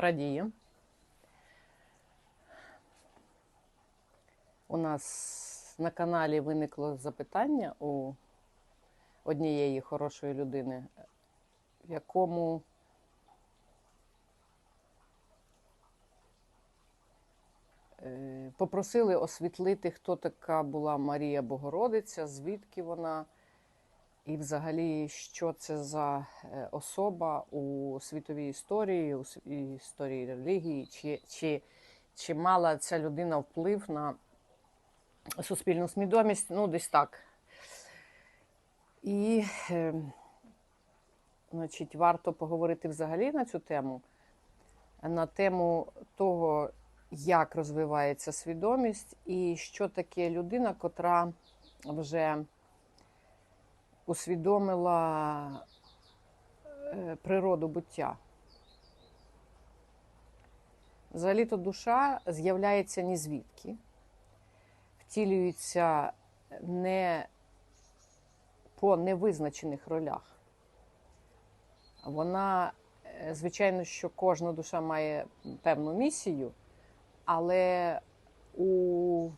радіє. У нас на каналі виникло запитання у однієї хорошої людини, в якому е, попросили освітлити, хто така була Марія Богородиця, звідки вона, і взагалі, що це за е, особа у світовій історії, у історії релігії, чи, чи, чи мала ця людина вплив на суспільну свідомість, ну, десь так. І, е, значить, варто поговорити взагалі на цю тему, на тему того, як розвивається свідомість, і що таке людина, котра вже усвідомила е, природу буття. Взагалі-то душа з'являється ні звідки, втілюється не по невизначених ролях. Вона, е, звичайно, що кожна душа має певну місію, але у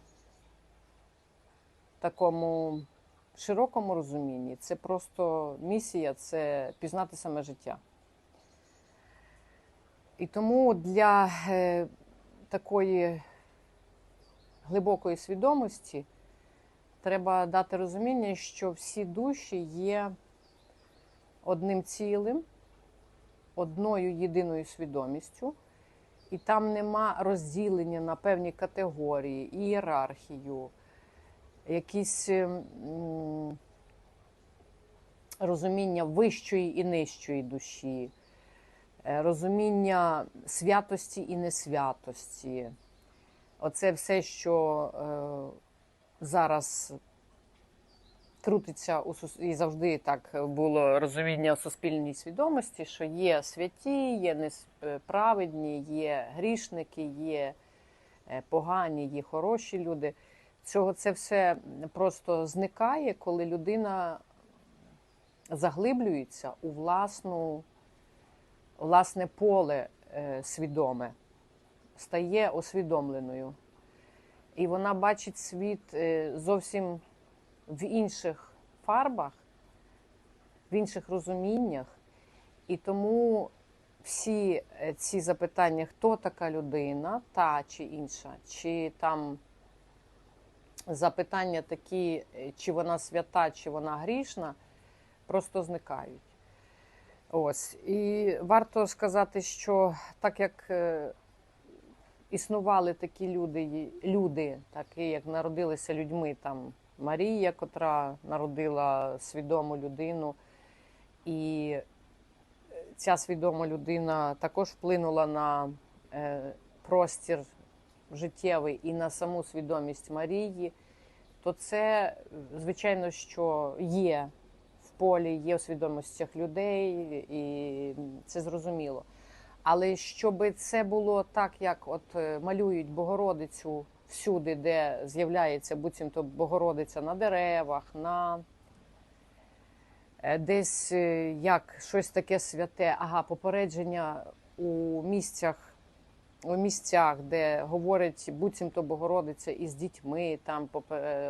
такому широкому розумінні це просто місія це пізнати саме життя. І тому для е, такої глибокої свідомості треба дати розуміння, що всі душі є одним цілим, одною єдиною свідомістю, і там нема розділення на певні категорії, ієрархію, якісь розуміння вищої і нижчої душі, е, розуміння святості і несвятості. Оце все, що е, зараз крутиться у і завжди так було розуміння у суспільній свідомості, що є святі, є неправедні, є грішники, є е, погані, є хороші люди. Цього це все просто зникає, коли людина заглиблюється у власну, власне поле е, свідоме, стає усвідомленою. І вона бачить світ е, зовсім в інших фарбах, в інших розуміннях. І тому всі е, ці запитання, хто така людина, та чи інша, чи там запитання такі, е, чи вона свята, чи вона грішна, просто зникають. Ось. І варто сказати, що так як е, існували такі люди, люди, такі як народилися людьми, там Марія, котра народила свідому людину, і е, ця свідома людина також вплинула на простір життєвий і на саму свідомість Марії, то це, звичайно, що є в полі, є в свідомостях людей, і це зрозуміло. Але щоб це було так, як от е, малюють Богородицю всюди, де з'являється буцімто Богородиця на деревах, на е, десь е, як щось таке святе, ага, попередження у місцях, у місцях, де говорить буцімто Богородиця із дітьми, там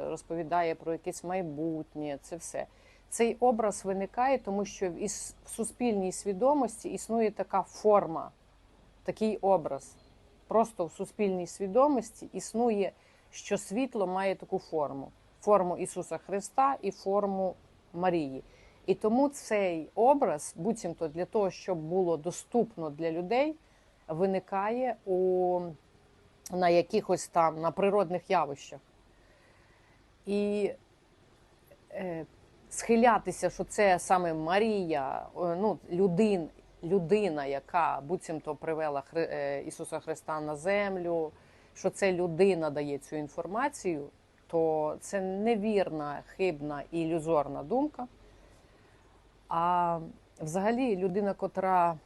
розповідає про якесь майбутнє, це все. Цей образ виникає, тому що в суспільній свідомості існує така форма, такий образ. Просто в суспільній свідомості існує, що світло має таку форму: форму Ісуса Христа і форму Марії. І тому цей образ, буцімто для того, щоб було доступно для людей, виникає у, на якихось там на природних явищах. І е, схилятися, що це саме Марія, е, ну, людин, людина, яка буцімто привела Хри- е, Ісуса Христа на землю, що це людина дає цю інформацію, то це невірна, хибна і ілюзорна думка. А взагалі людина, котра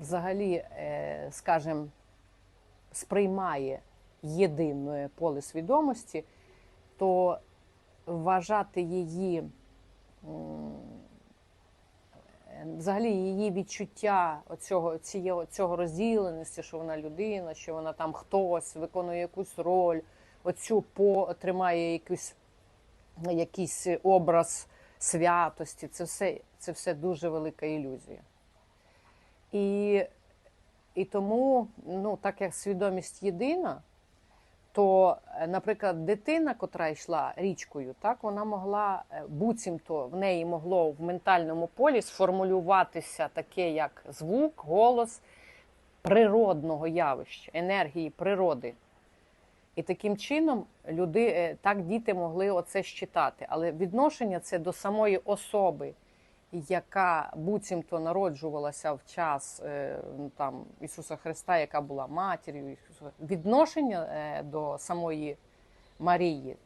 взагалі, е, скажімо, сприймає єдине поле свідомості, то вважати її взагалі її відчуття оцього, цієї, цього розділеності, що вона людина, що вона там хтось виконує якусь роль, оцю по тримає якийсь, якийсь образ святості. Це все, це все дуже велика ілюзія. І, і тому, ну, так як свідомість єдина, то, е, наприклад, дитина, котра йшла річкою, так вона могла е, буцімто в неї могло в ментальному полі сформулюватися таке, як звук, голос природного явища, енергії природи. І таким чином люди, е, так діти могли оце щитати. Але відношення це до самої особи, яка буцімто народжувалася в час е, ну, там, Ісуса Христа, яка була матір'ю Ісуса. Відношення е, до самої Марії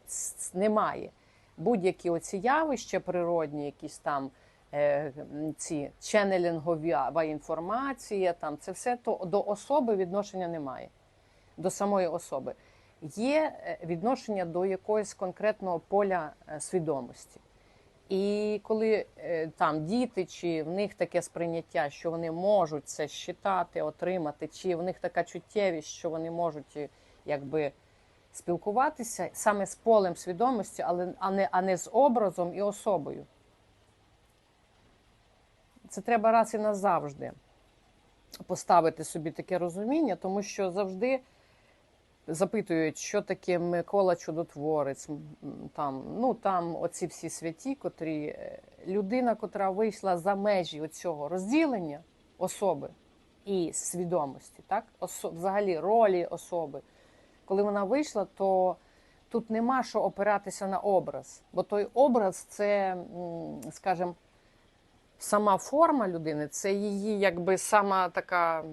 немає. Будь-які оці явища природні, якісь там е, ці ченнелінгова інформація, там це все то до особи відношення немає, до самої особи. Є відношення до якогось конкретного поля свідомості. І коли е, там діти, чи в них таке сприйняття, що вони можуть це щитати, отримати, чи в них така чуттєвість, що вони можуть е, якби спілкуватися саме з полем свідомості, але а не, а не з образом і особою. Це треба раз і назавжди поставити собі таке розуміння, тому що завжди запитують, що таке Микола Чудотворець, там, ну там оці всі святі, котрі е, людина, котра вийшла за межі цього розділення особи і свідомості, так? Осо, взагалі ролі особи. Коли вона вийшла, то тут нема що опиратися на образ, бо той образ це, скажімо, сама форма людини, це її якби сама така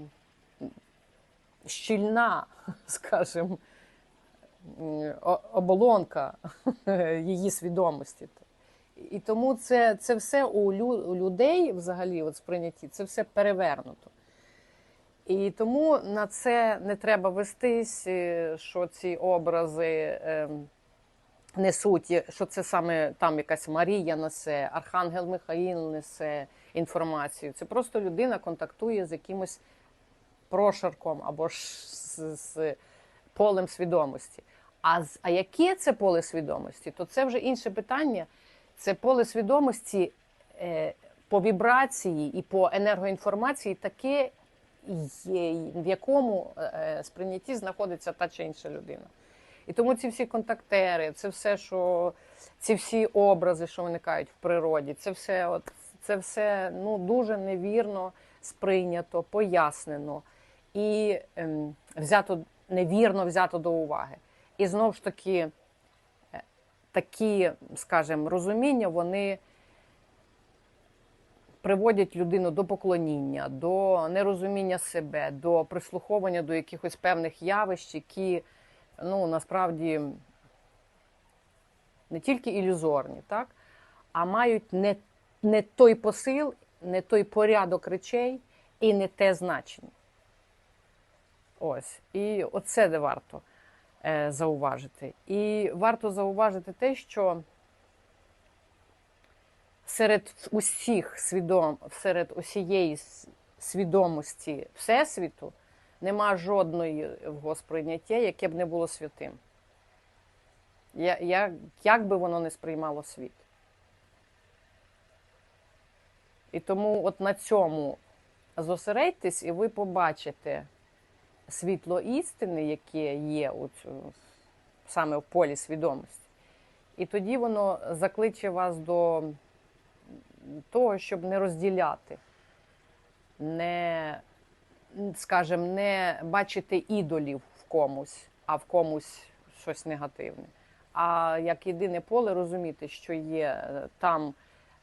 щільна, скажімо, оболонка її свідомості. І тому це, це все у, людей взагалі от сприйнятті, це все перевернуто. І тому на це не треба вестись, е, що ці образи ем, несуть, що це саме там якась Марія несе, Архангел Михаїл несе інформацію. Це просто людина контактує з якимось прошарком або ж з, з полем свідомості. А, а яке це поле свідомості, то це вже інше питання. Це поле свідомості е, по вібрації і по енергоінформації таке, є, в якому е, сприйнятті знаходиться та чи інша людина. І тому ці всі контактери, це все, що ці всі образи, що виникають в природі, це все, от, це все ну, дуже невірно сприйнято, пояснено і ем, взято невірно взято до уваги. І знову ж таки, е, такі, скажімо, розуміння, вони приводять людину до поклоніння, до нерозуміння себе, до прислуховування до якихось певних явищ, які ну, насправді не тільки ілюзорні, так? а мають не, не той посил, не той порядок речей і не те значення. Ось. І оце де варто е, зауважити. І варто зауважити те, що серед усіх свідом, серед усієї свідомості Всесвіту нема жодної сприйняття, яке б не було святим. Я, я, як би воно не сприймало світ. І тому от на цьому зосередьтесь, і ви побачите світло істини, яке є цю, саме в полі свідомості. І тоді воно закличе вас до того, щоб не розділяти, не, скажімо, не бачити ідолів в комусь, а в комусь щось негативне. А як єдине поле розуміти, що є е, там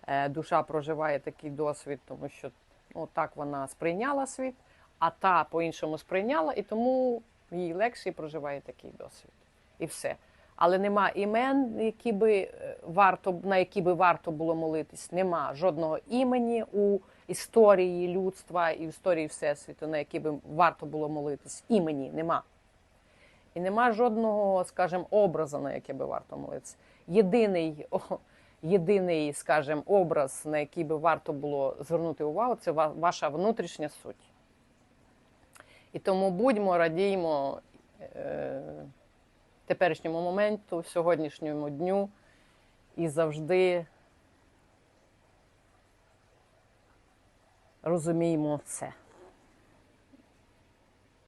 е, душа проживає такий досвід, тому що ну, так вона сприйняла світ, а та по-іншому сприйняла, і тому їй легше проживає такий досвід. І все. Але нема імен, які би е, варто, на які би варто було молитись. Нема жодного імені у історії людства і в історії Всесвіту, на які би варто було молитись. Імені нема. І нема жодного, скажімо, образу, на яке би варто молитися. Єдиний, о, єдиний, скажімо, образ, на який би варто було звернути увагу, це ва- ваша внутрішня суть. І тому будьмо, радіймо е, теперішньому моменту, сьогоднішньому дню і завжди розуміємо це.